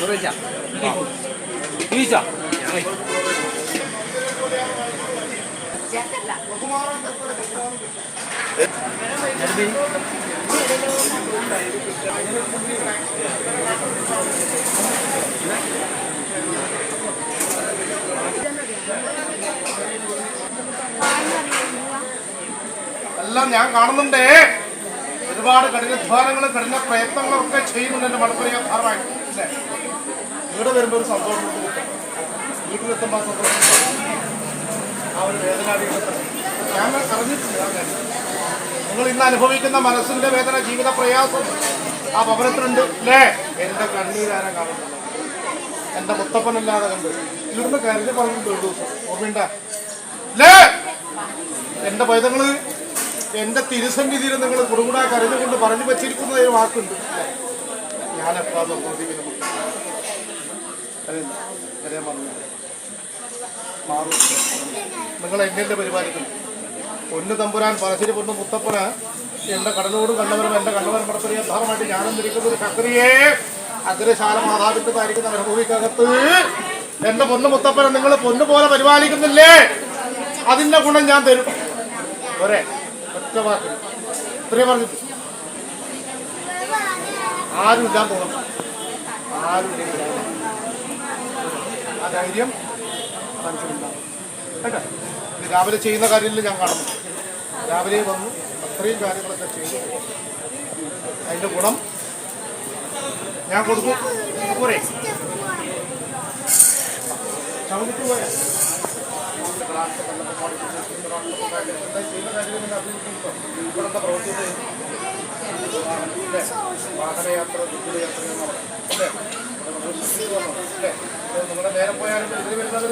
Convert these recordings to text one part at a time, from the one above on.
കഴിച്ചാ എല്ലാം ഞാൻ കാണുന്നുണ്ടേ. ഒരുപാട് കഠിനാധ്വാനങ്ങളും കഠിന പ്രയത്നങ്ങളും ഒക്കെ ചെയ്യുന്നുണ്ട് എന്റെ മലപ്പുറം ഭാഗമായിട്ട് അല്ലേ? ഇവിടെ വരുമ്പോൾ ഒരു സന്തോഷം. വീട്ടിലെത്തുമ്പോൾ ആ സന്തോഷം ആ ഒരു വേദന അറിയുന്നത് ഞാൻ അറിഞ്ഞിട്ടില്ല. നിങ്ങൾ ഇന്ന് അനുഭവിക്കുന്ന മനസ്സിന്റെ വേദന ജീവിത പ്രയാസം ആ ഭവനത്തിലുണ്ട് അല്ലേ എന്റെ കണ്ണീരാരാ കാണുന്നത്. എന്റെ മുത്തപ്പനല്ലാതെ കണ്ട്. ഇവിടുന്ന് കരുതി പറഞ്ഞിട്ടുണ്ട് ഒരു ദിവസം. ഓർമ്മയുണ്ട? എന്റെ പൈതങ്ങൾ എന്റെ തിരുസന്നിധിയിൽ നിങ്ങൾ കുടുകൂടാ കരഞ്ഞുകൊണ്ട് പറഞ്ഞു വെച്ചിരിക്കുന്ന ഒരു വാക്കുണ്ട്. അല്ലേ? ഞാൻ എപ്പാ പറഞ്ഞു. മാറും. നിങ്ങൾ എന്നെ പരിപാലിക്കുന്നു പൊന്നു തമ്പുരാൻ പറശ്ശേരി പൊന്നു മുത്തപ്പന എന്റെ കടലോട് കണ്ടവരും എന്റെ കണ്ടവരും പടത്തിൽ യഥാർത്ഥമായിട്ട് ഞാനും തിരിക്കുന്ന ഒരു ചക്രിയെ അഗ്രശാല മാതാവിന്റെ താരിക്കുന്ന അനുഭവിക്കകത്ത് എന്റെ പൊന്നു മുത്തപ്പനെ നിങ്ങൾ പൊന്നു പോലെ പരിപാലിക്കുന്നില്ലേ? അതിന്റെ ഗുണം ഞാൻ തരും. ഒരേ ഒറ്റ വാക്ക്. ഇത്രയും പറഞ്ഞിട്ട്. ആരും ഇല്ലാന്ന് ആരും ഇല്ലെങ്കിൽ ആ ധൈര്യം മനസ്സിലുണ്ടാവും. കേട്ടോ? രാവിലെ ചെയ്യുന്ന കാര്യങ്ങളിൽ ഞാൻ കാണുന്നു. രാവിലെ വന്നു അത്രയും കാര്യങ്ങളൊക്കെ ചെയ്തു. അതിന്റെ ഗുണം ഞാൻ കൊടുക്കും. പോരെ. ചവിട്ടി പോയാ ഇവിടുത്തെ പ്രവൃത്തി വാഹനയാത്ര ദുരിതയാത്ര അല്ലേ അല്ലേ? നിങ്ങളെ നേരെ പോയാലും ഇതിൽ വരുന്നത്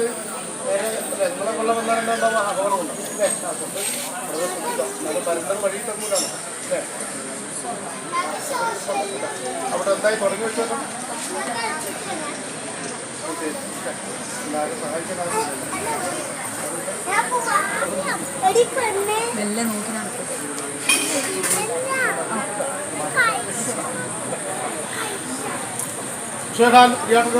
കൊല്ലം അപകടമുണ്ട് അല്ലേ അതുകൊണ്ട് വരുന്നത് വഴി അവിടെ എന്തായി തുടങ്ങി വെച്ചേക്കാം എല്ലാവരും സഹായിക്കാനാണ് എടി ഷേഖാൻ ഇയാൾക്ക്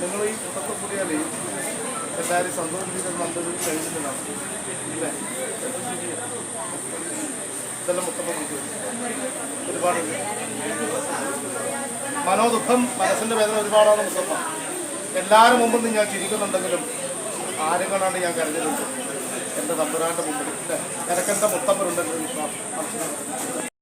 നിങ്ങൾ ഈ കൂട്ടത്തിൽ കൂടിയാലേ എല്ലാവരും സന്തോഷിപ്പിക്കുന്ന നല്ലൊരു മൊത്തം ഒരുപാട് മനോദുഃഖം മനസ്സിന്റെ വേദന ഒരുപാടാണ് മുത്തപ്പ എല്ലാവരും നിന്ന് ഞാൻ ചിരിക്കുന്നുണ്ടെങ്കിലും ആരും കണ്ടാണ്ട് ഞാൻ കരുതുന്നത് എന്റെ തമ്പുരാന്റെ മുമ്പിൽ. ഇല്ലേ നിനക്കെന്റെ വിശ്വാസം?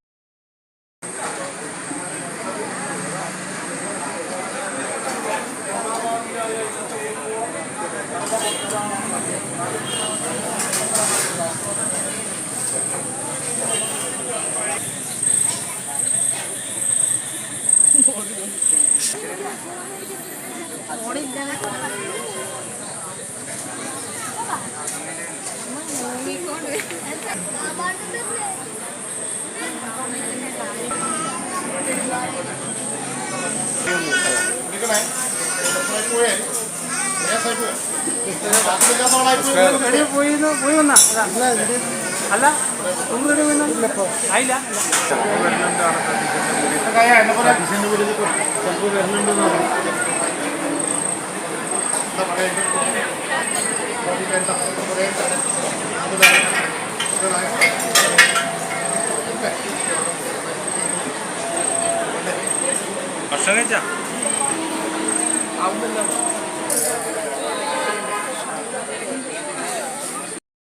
അല്ല ഒന്ന് റെഡി പോയി ആയില്ല എന്നെ പോലെ ഭക്ഷണം കഴിച്ചാ ആവുന്നില്ല